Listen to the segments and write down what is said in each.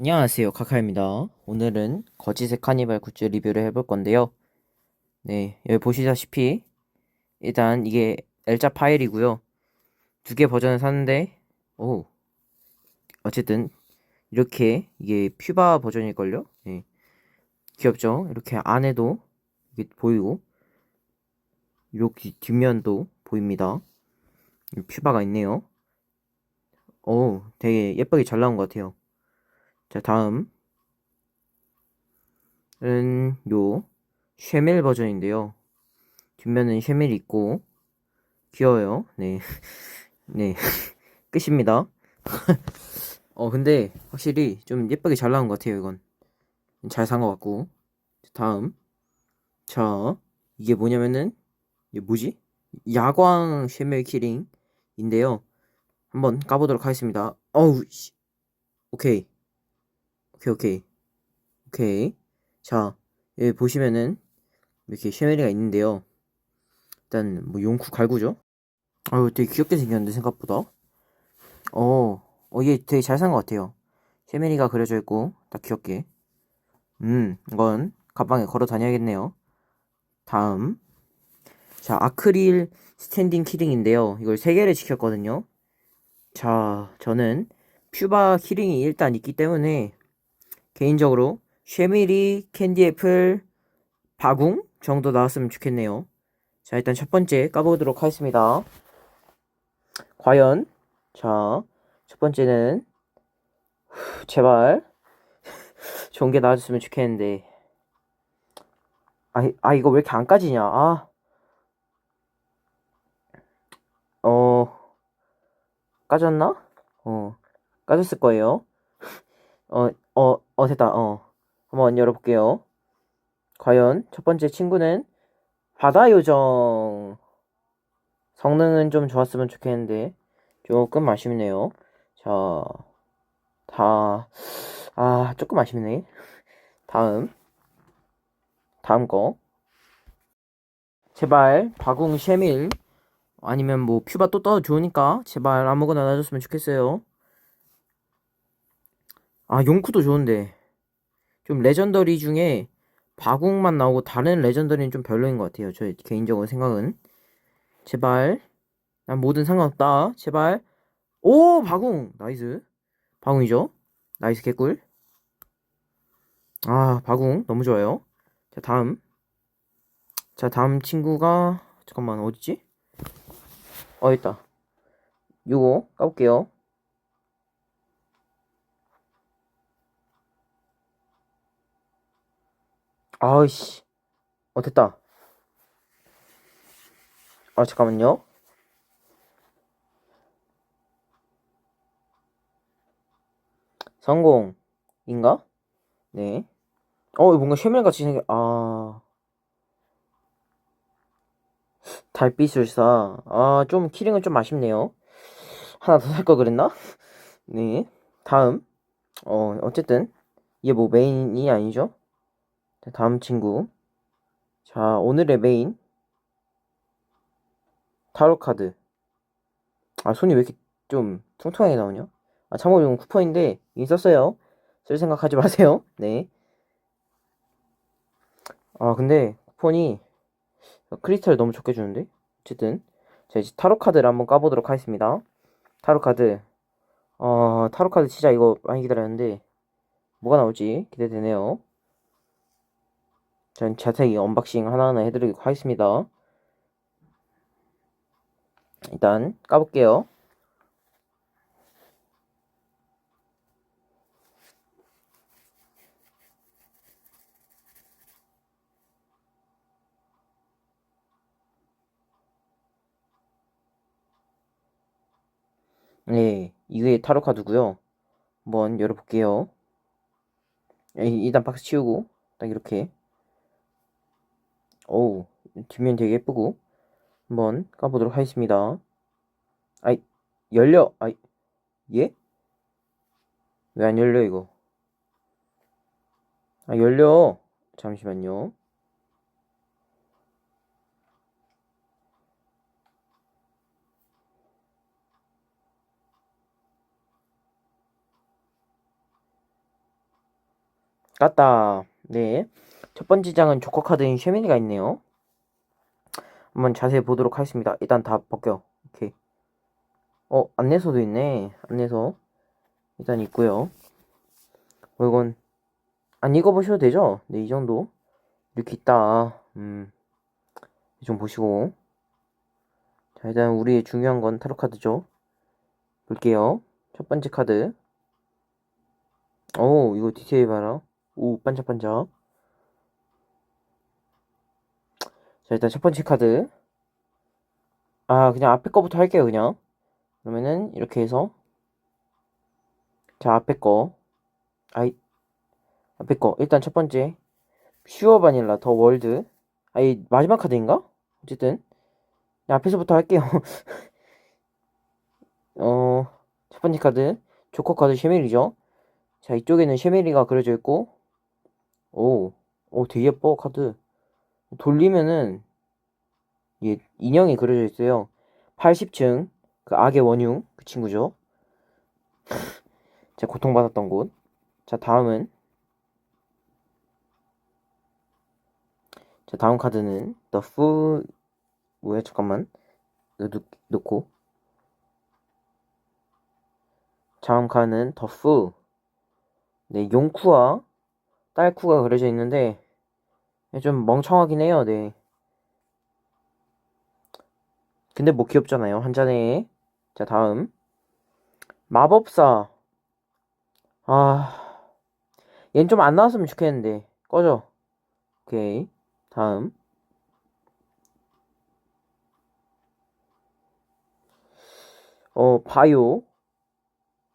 안녕하세요, 카카입니다. 오늘은 거짓의 카니발 굿즈 리뷰를 해볼 건데요. 네, 여기 보시다시피 일단 이게 L자 파일이고요. 두 개 버전을 샀는데, 오, 어쨌든 이렇게 이게 퓨바 버전일걸요? 네, 귀엽죠? 이렇게 안에도 이게 보이고 이렇게 뒷면도 보입니다. 퓨바가 있네요. 오, 되게 예쁘게 잘 나온 것 같아요. 자, 다음. 은, 요, 쉐멜 버전인데요. 뒷면은 쉐멜이 있고, 귀여워요. 네. 네. 끝입니다. 어, 근데, 확실히 좀 예쁘게 잘 나온 것 같아요, 이건. 잘 산 것 같고. 다음. 자, 이게 뭐냐면은, 이게 뭐지? 야광 쉐멜 키링인데요. 한번 까보도록 하겠습니다. 어우, 씨. 오케이. 오케이, 오케이. 오케이. 자, 여기 보시면은, 이렇게 쉐메리가 있는데요. 일단, 뭐, 용쿠 갈구죠? 아유, 되게 귀엽게 생겼는데, 생각보다. 어, 어, 얘 되게 잘 산 것 같아요. 쉐메리가 그려져 있고, 딱 귀엽게. 음, 이건 가방에 걸어 다녀야겠네요. 다음. 자, 아크릴 스탠딩 키링인데요. 이걸 세 개를 지켰거든요. 자, 저는 퓨바 키링이 일단 있기 때문에, 개인적으로 쉐미리, 캔디애플, 바궁 정도 나왔으면 좋겠네요. 자, 일단 첫 번째 까보도록 하겠습니다. 과연 자, 첫 번째는 후, 제발 좋은 게 나와줬으면 좋겠는데 아, 아 이거 왜 이렇게 안 까지냐 아, 어 까졌나? 어 까졌을 거예요. 어, 어, 어, 됐다. 어. 한번 열어볼게요. 과연 첫 번째 친구는 바다 요정. 성능은 좀 좋았으면 좋겠는데 조금 아쉽네요. 자, 다, 아, 조금 아쉽네. 다음. 다음 거. 제발 바궁 쉐밀 아니면 뭐 퓨바 또 떠도 좋으니까 제발 아무거나 놔줬으면 좋겠어요. 아, 용쿠도 좋은데. 좀 레전더리 중에 바궁만 나오고 다른 레전더리는 좀 별로인 것 같아요. 저 개인적으로 생각은. 제발. 난 뭐든 상관없다. 제발. 오, 바궁! 나이스. 바궁이죠? 나이스 개꿀. 아, 바궁. 너무 좋아요. 자, 다음. 자, 다음 친구가, 잠깐만, 어디지? 어, 있다. 요거 까볼게요. 아이씨. 어, 됐다. 아, 잠깐만요. 성공 인가? 네. 어, 뭔가 쉐멜같이 생겨, 아. 달빛술사. 아, 좀, 키링은 좀 아쉽네요. 하나 더 살 걸 그랬나? 네. 다음. 어, 어쨌든. 이게 뭐 메인이 아니죠? 자, 다음 친구. 자, 오늘의 메인. 타로 카드. 아, 손이 왜 이렇게 좀 퉁퉁하게 나오냐? 아, 참고로 이건 쿠폰인데, 이미 썼어요. 쓸 생각하지 마세요. 네. 아, 근데 쿠폰이 크리스탈 너무 적게 주는데? 어쨌든. 자, 이제 타로 카드를 한번 까보도록 하겠습니다. 타로 카드. 어, 타로 카드 진짜 이거 많이 기다렸는데, 뭐가 나올지 기대되네요. 전 자세히 언박싱 하나하나 해드리도록 하겠습니다. 일단 까볼게요. 네, 이게 타로 카드고요. 한번 열어볼게요. 이- 일단 박스 치우고 딱 이렇게. 어우, 뒷면 되게 예쁘고. 한번 까보도록 하겠습니다. 아이, 열려. 아이, 예? 왜 안 열려, 이거? 아, 열려. 잠시만요. 깠다. 네. 첫 번째 장은 조커 카드인 쉐미니가 있네요. 한번 자세히 보도록 하겠습니다. 일단 다 벗겨. 오케이. 어, 안내서도 있네. 안내서. 일단 있고요. 어, 이건 안 읽어보셔도 되죠? 네, 이 정도. 이렇게 있다. 음. 좀 보시고. 자, 일단 우리의 중요한 건 타로 카드죠. 볼게요. 첫 번째 카드. 오, 이거 디테일 봐라. 오, 반짝반짝. 자, 일단 첫 번째 카드. 아, 그냥 앞에 거부터 할게요, 그냥. 그러면은, 이렇게 해서. 자, 앞에 거. 아이, 앞에 거. 일단 첫 번째. 퓨어 바닐라 더 월드. 아이, 마지막 카드인가? 어쨌든. 그냥 앞에서부터 할게요. 어, 첫 번째 카드. 조커 카드 쉐밀이죠. 자, 이쪽에는 쉐밀이가 그려져 있고. 오, 오, 되게 예뻐, 카드. 돌리면은 예, 인형이 그려져 있어요. 80층 그 악의 원흉 그 친구죠. 제가 고통받았던 곳. 자 다음은 자 다음 카드는 The Fool 뭐야 잠깐만 놓, 놓고 다음 카드는 The Fool 네 용쿠와 딸쿠가 그려져 있는데 네, 좀 멍청하긴 해요, 네. 근데 뭐 귀엽잖아요, 한 잔에. 자, 다음. 마법사. 아, 얜좀안 나왔으면 좋겠는데. 꺼져. 오케이. 다음. 어, 바요.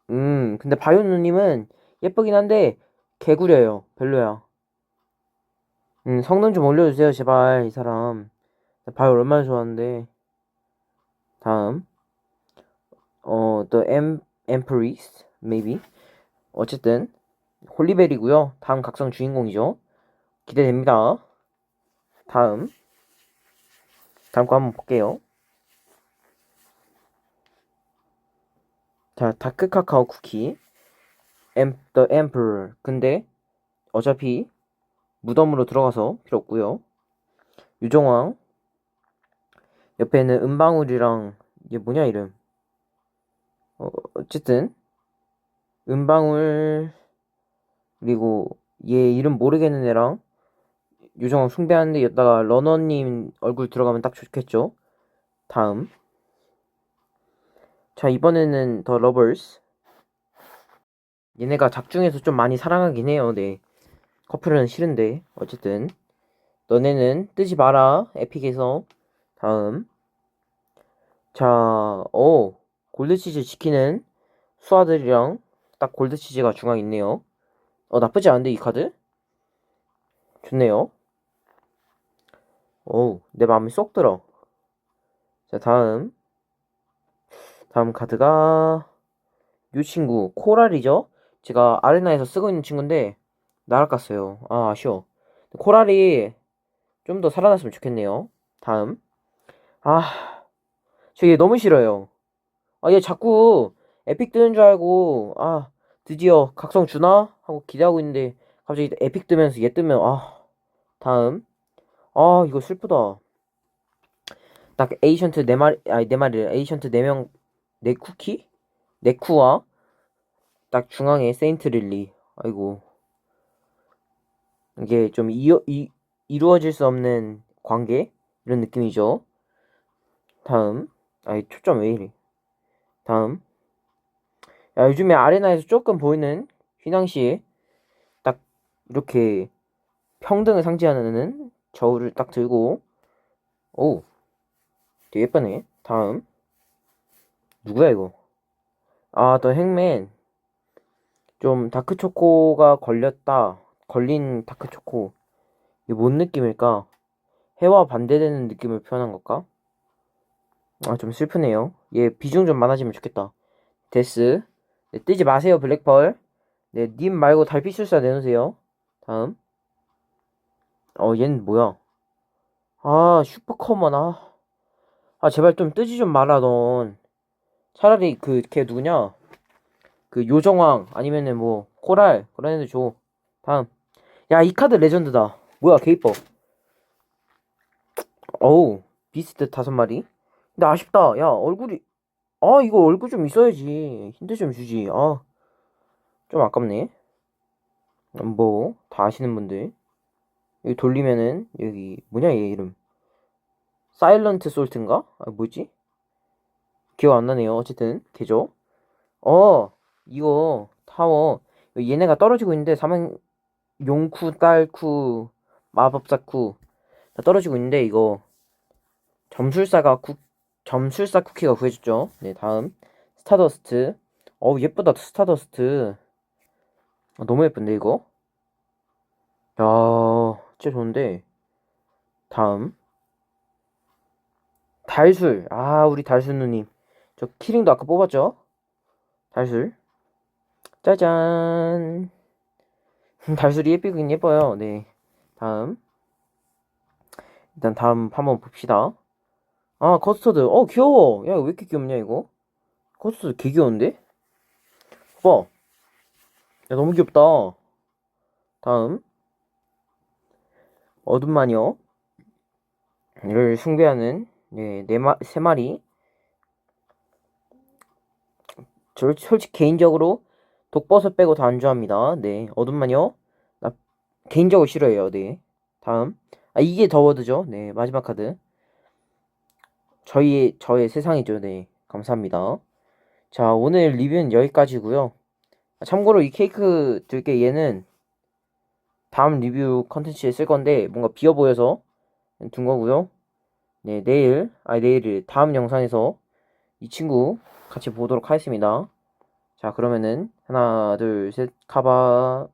음, 근데 바요 누님은 예쁘긴 한데, 개구려요. 별로야. 음, 성능 좀 올려주세요, 제발, 이 사람. 바이 얼마나 좋아하는데. 다음. 어, The Em, Empress, maybe. 어쨌든, 홀리벨이고요 다음 각성 주인공이죠. 기대됩니다. 다음. 다음 거 한번 볼게요. 자, 다크 카카오 쿠키. 엠, The. 근데, 어차피, 무덤으로 들어가서 필요 없고요. 유정왕 옆에는 은방울이랑 이게 뭐냐 이름 어, 어쨌든 은방울 그리고 얘 이름 모르겠는 애랑 유정왕 숭배하는데 여기다가 러너님 얼굴 들어가면 딱 좋겠죠. 다음 자 이번에는 더 러버스 얘네가 작중에서 좀 많이 사랑하긴 해요. 네. 커플은 싫은데. 어쨌든. 너네는 뜨지 마라. 에픽에서. 다음. 자어 골드치즈 지키는 수아들이랑 딱 골드치즈가 중앙에 있네요. 어 나쁘지 않은데 이 카드? 좋네요. 어우 내 마음에 쏙 들어. 자 다음. 다음 카드가 이 친구 코랄이죠? 제가 아레나에서 쓰고 있는 친구인데 날아갔어요. 아, 아쉬워. 코랄이 좀 더 살아났으면 좋겠네요. 다음. 아, 저 얘 너무 싫어요. 아, 얘 자꾸 에픽 뜨는 줄 알고, 아, 드디어 각성 주나? 하고 기대하고 있는데, 갑자기 에픽 뜨면서 얘 뜨면, 아, 다음. 아, 이거 슬프다. 딱 에이션트 네 마리, 아니, 네 마리, 에이션트 네 명, 네 쿠키? 네 쿠와, 딱 중앙에 세인트 릴리. 아이고. 이게 좀 이어, 이, 이루어질 수 없는 관계 이런 느낌이죠. 다음 아이 초점 왜 이래? 다음 야 요즘에 아레나에서 조금 보이는 휘낭시에 딱 이렇게 평등을 상징하는 저울을 딱 들고 오 되게 예쁘네. 다음 누구야 이거? 아또 행맨 좀 다크초코가 걸렸다. 걸린 다크초코. 이게 뭔 느낌일까? 해와 반대되는 느낌을 표현한 걸까? 아 좀 슬프네요. 얘 비중 좀 많아지면 좋겠다. 데스. 네, 뜨지 마세요 블랙펄. 네 님 말고 달빛술사 내놓으세요. 다음. 어 얘는 뭐야? 아 슈퍼커먼 아. 아 제발 좀 뜨지 좀 마라 넌. 차라리 그 걔 누구냐? 그 요정왕 아니면은 뭐 코랄 그런 애들 줘. 다음 야, 이 카드 레전드다. 뭐야, 개 이뻐. 어우, 비스트 다섯 마리. 근데 아쉽다. 야, 얼굴이, 아, 이거 얼굴 좀 있어야지. 힌트 좀 주지. 아, 좀 아깝네. 뭐, 다 아시는 분들. 여기 돌리면은, 여기, 뭐냐, 얘 이름. 사일런트 솔트인가? 아, 뭐지? 기억 안 나네요. 어쨌든, 걔죠. 어, 이거, 타워. 얘네가 떨어지고 있는데, 사망, 용쿠, 딸쿠, 마법사쿠. 다 떨어지고 있는데, 이거, 점술사가 쿠, 점술사 쿠키가 구해줬죠. 네, 다음. 스타더스트. 어우, 예쁘다, 스타더스트. 아, 너무 예쁜데, 이거? 야, 진짜 좋은데. 다음. 달술. 아, 우리 달술 누님. 저 키링도 아까 뽑았죠? 달술. 짜잔. 달술이 예쁘긴 예뻐요. 네. 다음. 일단 다음 한번 봅시다. 아, 커스터드. 어, 귀여워. 야, 왜 이렇게 귀엽냐, 이거? 커스터드 개 귀여운데? 봐. 야, 너무 귀엽다. 다음. 어둠 마녀. 를 숭배하는, 네, 네 마, 세 마리. 저 솔직히 개인적으로 독버섯 빼고 다 안 좋아합니다. 네, 어둠 마녀. 나 개인적으로 싫어해요. 네. 다음. 아, 이게 더워드죠. 네, 마지막 카드. 저희의, 저의 세상이죠. 네, 감사합니다. 자, 오늘 리뷰는 여기까지고요 아, 참고로 이 케이크 들게 얘는 다음 리뷰 컨텐츠에 쓸 건데 뭔가 비어 보여서 둔 거고요. 네, 내일, 아, 내일 다음 영상에서 이 친구 같이 보도록 하겠습니다. 자, 그러면은 하나, 둘, 셋, 카바.